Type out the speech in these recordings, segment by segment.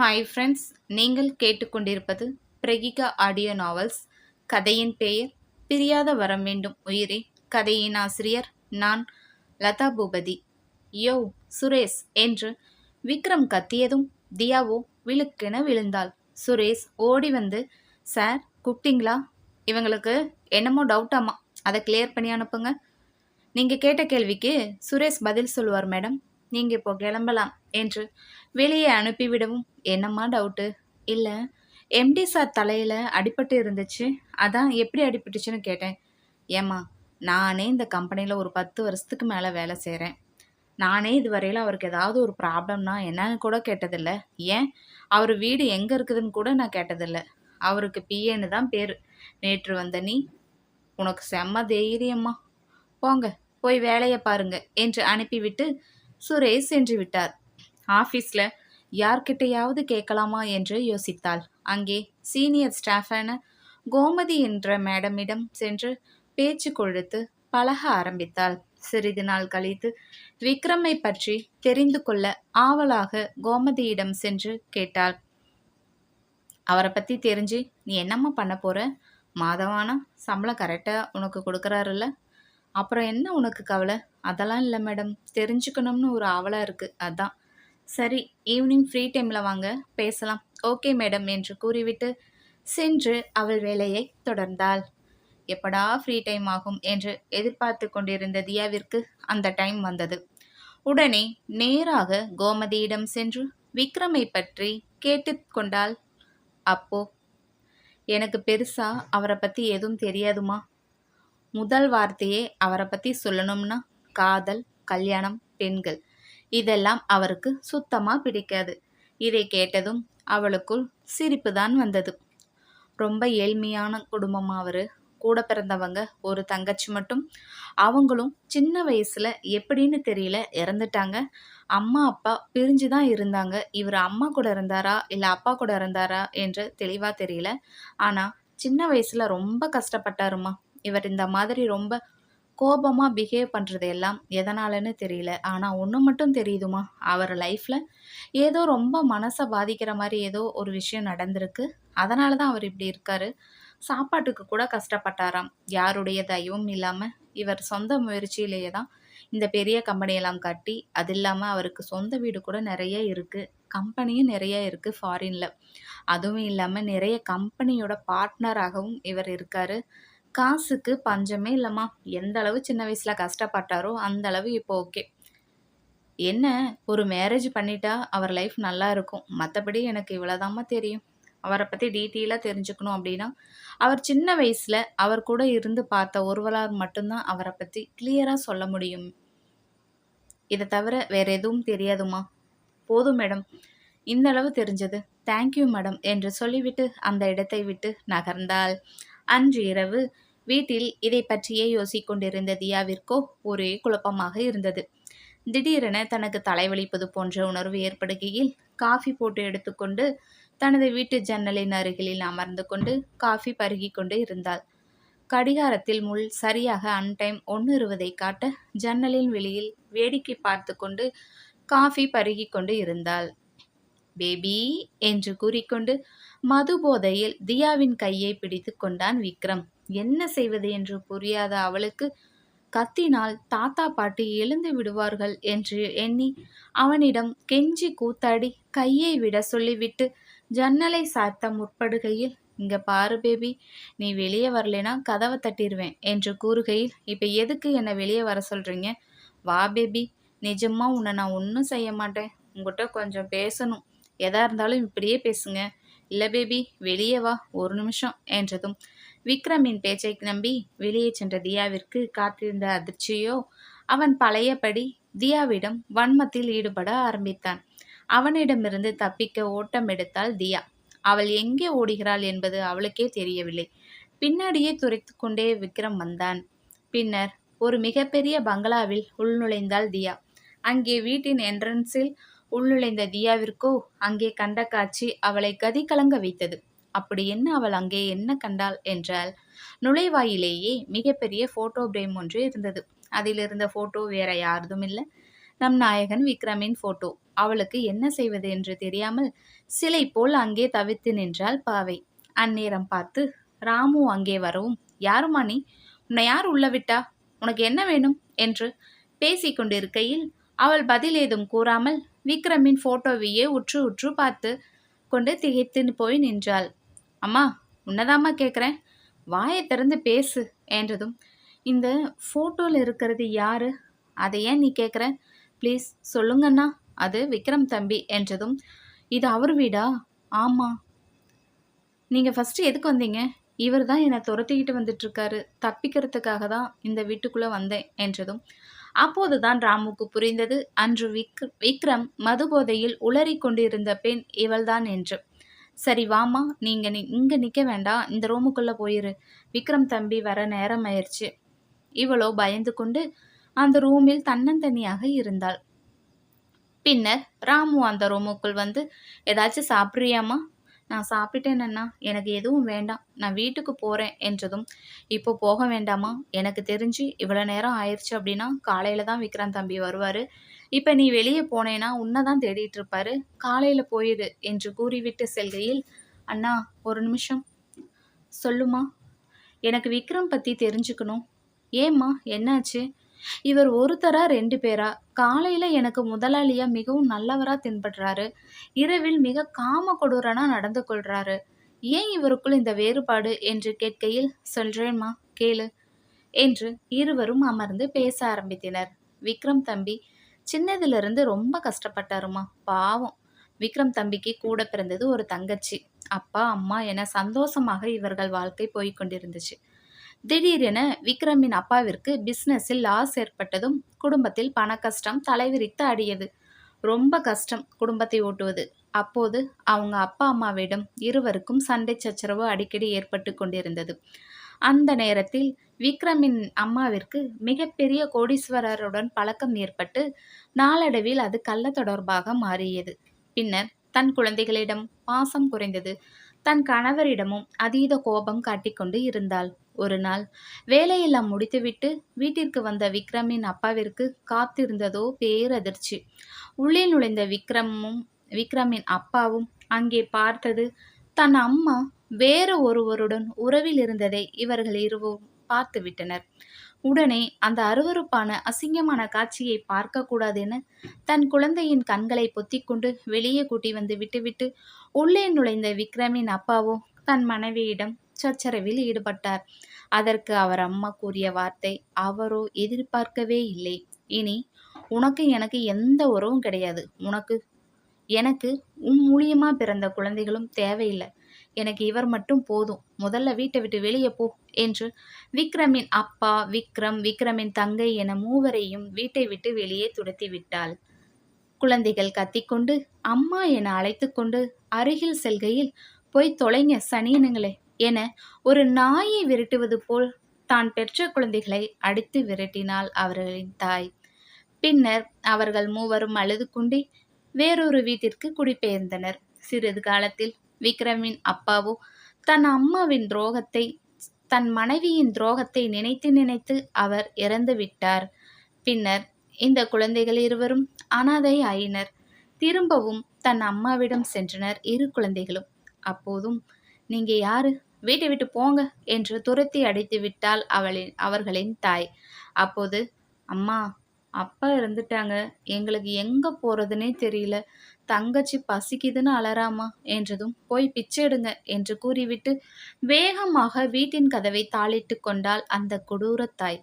Hi friends நீங்கள் கேட்டுக்கொண்டிருப்பது பிரகிகா audio novels கதையின் பெயர் பிரியாத வரம் வேண்டும் உயிரே. கதையின் ஆசிரியர் நான் லதா பூபதி. யோ சுரேஷ் என்று விக்ரம் கத்தியதும் தியாவோ விழுக்கென விழுந்தாள். சுரேஷ் ஓடி வந்து சார் கூப்பிட்டீங்களா? இவங்களுக்கு என்னமோ டவுட்டாமா அதை கிளியர் பண்ணி அனுப்புங்க. நீங்கள் கேட்ட கேள்விக்கு சுரேஷ் பதில் சொல்லுவார் மேடம். நீங்கள் இப்போ கிளம்பலாம் என்று வெளியே அனுப்பிவிடவும் என்னம்மா டவுட்டு இல்லை எம்டி சார் தலையில் அடிபட்டு இருந்துச்சு. அதான் எப்படி அடிபட்டுச்சுன்னு கேட்டேன். ஏம்மா நானே இந்த கம்பெனியில் ஒரு பத்து வருஷத்துக்கு மேலே வேலை செய்கிறேன் நானே இதுவரையில் அவருக்கு ஏதாவது ஒரு ப்ராப்ளம்னா என்னன்னு கூட கேட்டதில்லை. ஏன்? அவர் வீடு எங்கே இருக்குதுன்னு கூட நான் கேட்டதில்லை. அவருக்கு பிஏன்னு தான் பேர். நேற்று வந்த நீ உனக்கு செம்ம தைரியம்மா. போங்க போய் வேலையை பாருங்க என்று அனுப்பிவிட்டு சுரேஷ் சென்று விட்டார். ஆஃபீஸில் யார்கிட்டையாவது கேட்கலாமா என்று யோசித்தாள். அங்கே சீனியர் ஸ்டாஃபான கோமதி என்ற மேடமிடம் சென்று பேச்சு கொழுத்து பழக ஆரம்பித்தாள். சிறிது நாள் கழித்து விக்ரமை பற்றி தெரிந்து கொள்ள ஆவலாக கோமதியிடம் சென்று கேட்டாள். அவரை பற்றி தெரிஞ்சு நீ என்னம்மா பண்ண போகிற மாதவானா சம்பளம் கரெக்டாக உனக்கு கொடுக்குறாருல்ல? அப்புறம் என்ன உனக்கு கவலை? அதெல்லாம் இல்லை மேடம் தெரிஞ்சுக்கணும்னு ஒரு ஆவலாக இருக்குது அதான். சரி ஈவினிங் ஃப்ரீ டைமில் வாங்க பேசலாம். ஓகே மேடம் என்று கூறிவிட்டு சென்று அவள் வேலையை தொடர்ந்தாள். எப்படா ஃப்ரீ டைம் ஆகும் என்று எதிர்பார்த்து கொண்டிருந்த தியாவிற்கு அந்த டைம் வந்தது. உடனே நேராக கோமதியிடம் சென்று விக்ரமை பற்றி கேட்டு கொண்டாள். அப்போ எனக்கு பெருசா அவரை பற்றி எதுவும் தெரியாதுமா? முதல் வார்த்தையே அவரை பற்றி சொல்லணும்னா காதல் கல்யாணம் பெண்கள். இதெல்லாம் அவருக்கு சுத்தமாக பிடிக்காது. இதை கேட்டதும் அவளுக்குள் சிரிப்பு தான் வந்தது. ரொம்ப ஏழ்மையான குடும்பம் அவர். கூட பிறந்தவங்க ஒரு தங்கச்சி மட்டும். அவங்களும் சின்ன வயசுல எப்படின்னு தெரியல இறந்துட்டாங்க. அம்மா அப்பா பிரிஞ்சு தான் இருந்தாங்க. இவர் அம்மா கூட இருந்தாரா இல்லை அப்பா கூட இருந்தாரா என்று தெளிவாக தெரியல. ஆனால் சின்ன வயசுல ரொம்ப கஷ்டப்பட்டாருமா இவர் இந்த மாதிரி ரொம்ப கோபமாக பிஹேவ் பண்ணுறது எல்லாம் எதனாலன்னு தெரியல. ஆனால் ஒன்று மட்டும் தெரியுதுமா? அவர் லைஃப்பில் ஏதோ ரொம்ப மனசை பாதிக்கிற மாதிரி ஏதோ ஒரு விஷயம் நடந்திருக்கு. அதனால தான் அவர் இப்படி இருக்காரு. சாப்பாட்டுக்கு கூட கஷ்டப்பட்டாராம். யாருடைய தயவும் இல்லாமல் இவர் சொந்த முயற்சியிலேயே தான் இந்த பெரிய கம்பெனியெல்லாம் கட்டி அது இல்லாமல் அவருக்கு சொந்த வீடு கூட நிறைய இருக்குது கம்பெனியும் நிறைய இருக்குது ஃபாரினில் அதுவும் இல்லாமல் நிறைய கம்பெனியோட பார்ட்னராகவும் இவர் இருக்கார். காசுக்கு பஞ்சமே இல்லைம்மா. எந்த அளவு சின்ன வயசில் கஷ்டப்பட்டாரோ அந்த அளவு இப்போ ஓகே. என்ன ஒரு மேரேஜ் பண்ணிட்டா அவர் லைஃப் நல்லா இருக்கும். மற்றபடி எனக்கு இவ்வளோதாம்மா தெரியும். அவரை பற்றி டீட்டெயிலாக தெரிஞ்சுக்கணும் அப்படின்னா அவர் சின்ன வயசில் அவர் கூட இருந்து பார்த்த ஒருவரால் மட்டும்தான் அவரை பற்றி கிளியராக சொல்ல முடியும். இதை தவிர வேறு எதுவும் தெரியாதுமா போதும் மேடம் இந்த அளவு தெரிஞ்சது. தேங்க்யூ மேடம் என்று சொல்லிவிட்டு அந்த இடத்தை விட்டு நகர்ந்தாள். அன்று இரவு வீட்டில் இதை பற்றியே யோசிக்கொண்டிருந்த தியாவிற்கோ ஒரே குழப்பமாக இருந்தது. திடீரென தனக்கு தலைவலிப்பது போன்ற உணர்வு ஏற்படுகையில் காஃபி போட்டு எடுத்துக்கொண்டு தனது வீட்டு ஜன்னலின் அருகிலில் அமர்ந்து கொண்டு காஃபி பருகி கொண்டு இருந்தாள். கடிகாரத்தில் முள் சரியாக அன்டைம் ஒன்று இருவதை காட்ட ஜன்னலின் வெளியில் வேடிக்கை பார்த்து கொண்டு காஃபி பருகி கொண்டு இருந்தாள். பேபி என்று கூறிக்கொண்டு மது போதையில் தியாவின் கையை பிடித்து கொண்டான் விக்ரம். என்ன செய்வது என்று புரியாத அவளுக்கு கத்தினால் தாத்தா பாட்டி எழுந்து விடுவார்கள் என்று எண்ணி அவனிடம் கெஞ்சி கூத்தாடி கையை விட சொல்லிவிட்டு ஜன்னலை சாத்த முற்படுகையில் இங்க பாரு பேபி நீ வெளியே வரலனா கதவை தட்டிடுவேன் என்று கூறுகையில் இப்போ எதுக்கு என்னை வெளியே வர சொல்றீங்க? வா பேபி நிஜமா உன்னை நான் ஒன்றும் செய்ய மாட்டேன். உங்ககிட்ட கொஞ்சம் பேசணும். எதா இருந்தாலும் இப்படியே பேசுங்க. இல்லை பேபி வெளியே வா ஒரு நிமிஷம் என்றதும். விக்ரமின் பேச்சை நம்பி வெளியே சென்ற தியாவிற்கு காத்திருந்த அதிர்ச்சியோ அவன் பழையபடி தியாவிடம் வன்மத்தில் ஈடுபட ஆரம்பித்தான். அவனிடமிருந்து தப்பிக்க ஓட்டம் எடுத்தாள் தியா. அவள் எங்கே ஓடுகிறாள் என்பது அவளுக்கே தெரியவில்லை. பின்னாடியே துரைத்து கொண்டே விக்ரம் வந்தான். பின்னர் ஒரு மிகப்பெரிய பங்களாவில் உள்நுழைந்தாள் தியா. அங்கே வீட்டின் என்ட்ரன்ஸில் உள்நுழைந்த தியாவிற்கோ அங்கே கண்ட காட்சி அவளை கதி கலங்க வைத்தது. அப்படி என்ன அவள் அங்கே என்ன கண்டாள்? என்றால் நுழைவாயிலேயே மிகப்பெரிய போட்டோ பிரேம் ஒன்று இருந்தது. அதில் இருந்த போட்டோ வேற யாரதும் இல்லை. நம் நாயகன் விக்ரமின் போட்டோ அவளுக்கு என்ன செய்வது என்று தெரியாமல் சிலை போல் அங்கே தவித்து நின்றாள் பாவை. அந்நேரம் பார்த்து ராமு அங்கே வரவும். யாருமா நீ? உன்னை யார் உள்ள விட்டா? உனக்கு என்ன வேணும்? என்று பேசிக்கொண்டிருக்கையில் அவள் பதில் ஏதும் கூறாமல் விக்ரமின் போட்டோவையே உற்று உற்று பார்த்து கொண்டு திகைத்து போய் நின்றாள். அம்மா உன்னதாம்மா கேட்குறேன் வாயை திறந்து பேசு என்றதும். இந்த ஃபோட்டோவில் இருக்கிறது யாரு? அதை ஏன் நீ கேட்குற ப்ளீஸ் சொல்லுங்கண்ணா. அது விக்ரம் தம்பி என்றதும். இது அவர் வீடா? ஆமாம் நீங்கள் ஃபஸ்ட்டு எதுக்கு வந்தீங்க? இவர் தான் என்னை துரத்திக்கிட்டு வந்துட்டுருக்காரு. தப்பிக்கிறதுக்காக தான் இந்த வீட்டுக்குள்ளே வந்தேன் என்றதும். அப்போதுதான் ராமுக்கு புரிந்தது. அன்று விக் விக்ரம் மதுபோதையில் உளறி கொண்டிருந்த பெண் இவள்தான் என்று. சரி வாமா நீங்க இங்க நிக்க வேண்டாம் இந்த ரூமுக்குள்ள போயிரு. விக்ரம் தம்பி வர நேரம் ஆயிடுச்சு இவளோ பயந்து கொண்டு அந்த ரூமில் தன்னந்தனியாக இருந்தாள். பின்னர் ராமு அந்த ரூமுக்குள் வந்து ஏதாச்சும் சாப்பிட்றியாமா நான் சாப்பிட்டேனண்ணா. எனக்கு எதுவும் வேண்டாம். நான் வீட்டுக்கு போகிறேன் என்றதும் இப்போ போக வேண்டாமா? எனக்கு தெரிஞ்சு இவ்வளோ நேரம் ஆயிடுச்சு அப்படின்னா காலையில் தான் விக்ராந்த் தம்பி வருவார். இப்போ நீ வெளியே போனேன்னா உன்னை தான் தேடிட்டு இருப்பாரு. காலையில் போயிடு என்று கூறிவிட்டு செல்கையில் அண்ணா ஒரு நிமிஷம். சொல்லுமா? எனக்கு விக்ரம் பற்றி தெரிஞ்சுக்கணும். ஏம்மா? என்னாச்சு? இவர் ஒருத்தரா ரெண்டு பேரா? காலையில எனக்கு முதலாளியா மிகவும் நல்லவரா தென்படுறாரு. இரவில் மிக காம கொடூரனா நடந்து கொள்றாரு. ஏன் இவருக்குள் இந்த வேறுபாடு? என்று கேட்கையில் சொல்றேம்மா கேளு என்று இருவரும் அமர்ந்து பேச ஆரம்பித்தனர். விக்ரம் தம்பி சின்னதிலிருந்து ரொம்ப கஷ்டப்பட்டாருமா பாவம். விக்ரம் தம்பிக்கு கூட பிறந்தது ஒரு தங்கச்சி. அப்பா அம்மா என சந்தோஷமாக இவர்கள் வாழ்க்கை போய்கொண்டிருந்துச்சு திடீரென விக்ரமின் அப்பாவிற்கு பிஸ்னஸில் லாஸ் ஏற்பட்டதும் குடும்பத்தில் பண கஷ்டம் தலைவிரித்து அடியது. ரொம்ப கஷ்டம் குடும்பத்தை ஓட்டுவது. அப்போது அவங்க அப்பா அம்மாவிடம் இருவருக்கும் சண்டை சச்சரவு அடிக்கடி ஏற்பட்டு கொண்டிருந்தது. அந்த நேரத்தில் விக்ரமின் அம்மாவிற்கு மிகப்பெரிய கோடீஸ்வரருடன் பழக்கம் ஏற்பட்டு நாளடைவில் அது கள்ள தொடர்பாக மாறியது. பின்னர் தன் குழந்தைகளிடம் பாசம் குறைந்தது. தன் கணவரிடமும் அதீத கோபம் காட்டிக்கொண்டு இருந்தாள். ஒரு நாள் வேலையெல்லாம் முடித்துவிட்டு வீட்டிற்கு வந்த விக்ரமின் அப்பாவிற்கு காத்திருந்ததோ பேரதிர்ச்சி. உள்ளே நுழைந்த விக்ரமும் விக்ரமின் அப்பாவும் அங்கே பார்த்தது தன் அம்மா வேறு ஒருவருடன் உறவில் இருந்ததை இவர்கள் இருவரும் பார்த்து விட்டனர் உடனே அந்த அருவறுப்பான அசிங்கமான காட்சியை பார்க்கக்கூடாது என தன் குழந்தையின் கண்களை பொத்திக்கொண்டு வெளியே கூட்டி வந்து விட்டுவிட்டு உள்ளே நுழைந்த விக்ரமின் அப்பாவோ தன் மனைவியிடம் சச்சரவில் ஈடுபட்டார். அதற்கு அவர் அம்மா கூறிய வார்த்தை அவரோ எதிர்பார்க்கவே இல்லை. இனி உனக்கு எனக்கு எந்த உறவும் கிடையாது. உனக்கு எனக்கு உன் மூலியமா பிறந்த குழந்தைகளும் தேவையில்லை. எனக்கு இவர் மட்டும் போதும். முதல்ல வீட்டை விட்டு வெளியே போ என்று விக்ரமின் அப்பா விக்ரம் விக்ரமின் தங்கை என மூவரையும் வீட்டை விட்டு வெளியே துரத்தி விட்டாள். குழந்தைகள் கத்திக்கொண்டு அம்மா என அழைத்து கொண்டு அருகில் செல்கையில் போய் தொலைங்க சனியனுங்களே என ஒரு நாயை விரட்டுவது போல் தான் பெற்ற குழந்தைகளை அடித்து விரட்டினாள் அவர்களின் தாய். பின்னர் அவர்கள் மூவரும் அழுது கொண்டே வேறொரு வீட்டிற்கு குடிபெயர்ந்தனர். சிறிது காலத்தில் விக்ரமின் அப்பாவோ தன் அம்மாவின் துரோகத்தை தன் மனைவியின் துரோகத்தை நினைத்து நினைத்து அவர் இறந்து விட்டார். பின்னர் இந்த குழந்தைகள் இருவரும் அனாதை ஆயினர். திரும்பவும் தன் அம்மாவிடம் சென்றனர் இரு குழந்தைகளும். அப்போதும் நீங்க யாரு? வீட்டை விட்டு போங்க என்று துரத்தி அடித்து விட்டாள் அவளின் அவர்களின் தாய். அப்போது அம்மா அப்பா இருந்துட்டாங்க எங்களுக்கு எங்க போறதுனே தெரியல. தங்கச்சி பசிக்குதுன்னு அலறாமா? என்றதும் போய் பிச்சை எடுங்க என்று கூறிவிட்டு வேகமாக வீட்டின் கதவை தாளிட்டு கொண்டாள் அந்த கொடூரத்தாய்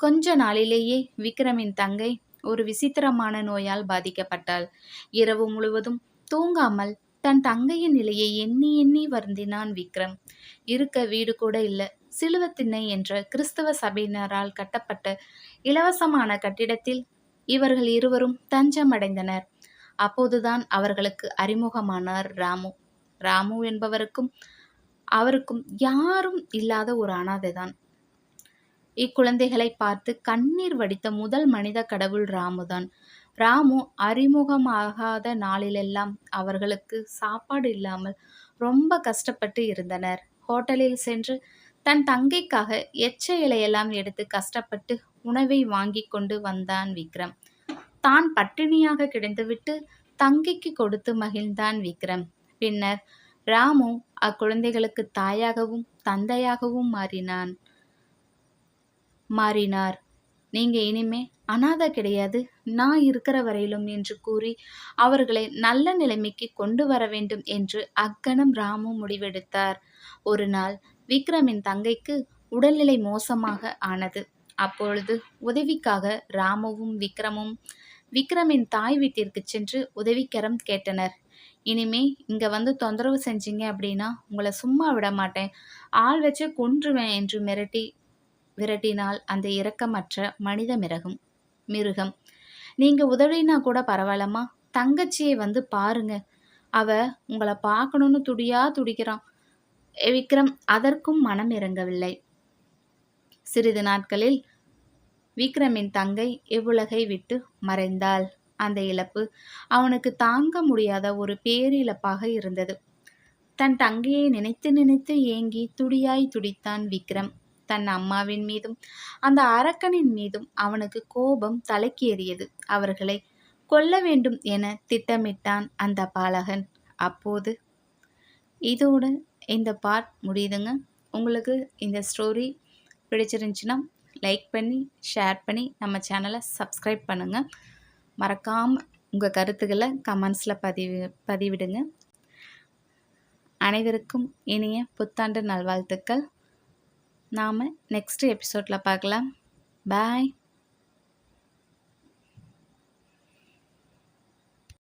கொஞ்ச நாளிலேயே விக்ரமின் தங்கை ஒரு விசித்திரமான நோயால் பாதிக்கப்பட்டாள். இரவு முழுவதும் தூங்காமல் தன் தங்கையின் நிலையை எண்ணி எண்ணி வருந்தினான் விக்ரம். இருக்க வீடு கூட இல்லை சிலுவத்திண்ணை என்ற கிறிஸ்தவ சபையினரால் கட்டப்பட்ட இலவசமான கட்டிடத்தில் இவர்கள் இருவரும் தஞ்சம் அடைந்தனர் அப்போதுதான் அவர்களுக்கு அறிமுகமானார் ராமு. ராமு என்பவருக்கும் அவருக்கும் யாரும் இல்லாத ஒரு அனாதைதான். இக்குழந்தைகளை பார்த்து கண்ணீர் வடித்த முதல் மனித கடவுள் ராமுதான். ராமு அறிமுகமாகாத நாளிலெல்லாம் அவர்களுக்கு சாப்பாடு இல்லாமல் ரொம்ப கஷ்டப்பட்டு இருந்தனர் ஹோட்டலில் சென்று தன் தங்கைக்காக எச்ச இலையெல்லாம் எடுத்து கஷ்டப்பட்டு உணவை வாங்கி கொண்டு வந்தான் விக்ரம். தான் பட்டினியாக கிடந்துவிட்டு தங்கைக்கு கொடுத்து மகிழ்ந்தான் விக்ரம். பின்னர் ராமு அக்குழந்தைகளுக்கு தாயாகவும் தந்தையாகவும் மாறினான். மாறினார். நீங்க இனிமே அனாதை கிடையாது நான் இருக்கிற வரையிலும் என்று கூறி அவர்களை நல்ல நிலைமைக்கு கொண்டு வர வேண்டும் என்று அக்கணம் ராமு முடிவெடுத்தார். ஒரு நாள் விக்ரமின் தங்கைக்கு உடல்நிலை மோசமாக ஆனது. அப்பொழுது உதவிக்காக ராமுவும் விக்ரமும் விக்ரமின் தாய் வீட்டிற்கு சென்று உதவிக்கரம் கேட்டனர். இனிமே இங்க வந்து தொந்தரவு செஞ்சீங்க அப்படின்னா உங்களை சும்மா விட மாட்டேன். ஆள் வச்சு கொன்றுவேன் என்று மிரட்டி விரட்டினால் அந்த இரக்கமற்ற மனித மிருகம் மிருகம். நீங்க உதவினா கூட பரவாயில்லம்மா தங்கச்சியை வந்து பாருங்க. அவ உங்களை பார்க்கணும்னு துடியா துடிக்கிறான். விக்ரம் அதற்கும் மனம் இறங்கவில்லை. சிறிது நாட்களில் விக்ரமின் தங்கை இவ்வுலகை விட்டு மறைந்தாள். அந்த இழப்பு அவனுக்கு தாங்க முடியாத ஒரு பேரிழப்பாக இருந்தது. தன் தங்கையை நினைத்து நினைத்து ஏங்கி துடியாய் துடித்தான் விக்ரம். தன் அம்மாவின் மீதும் அந்த அரக்கனின் மீதும் அவனுக்கு கோபம் தலைக்கேறியது. அவர்களை கொல்ல வேண்டும் என திட்டமிட்டான் அந்த பாலகன். அப்போது இதோடு இந்த பார்ட் முடியுதுங்க. உங்களுக்கு இந்த ஸ்டோரி பிடிச்சிருந்துச்சுன்னா லைக் பண்ணி ஷேர் பண்ணி நம்ம சேனலை சப்ஸ்கிரைப் பண்ணுங்கள் மறக்காமல் உங்கள் கருத்துக்களை கமெண்ட்ஸில் பதிவு பதிவிடுங்க. அனைவருக்கும் இனிய புத்தாண்டு நல்வாழ்த்துக்கள். நாம் நெக்ஸ்ட் எபிசோடில் பார்க்கலாம். பாய்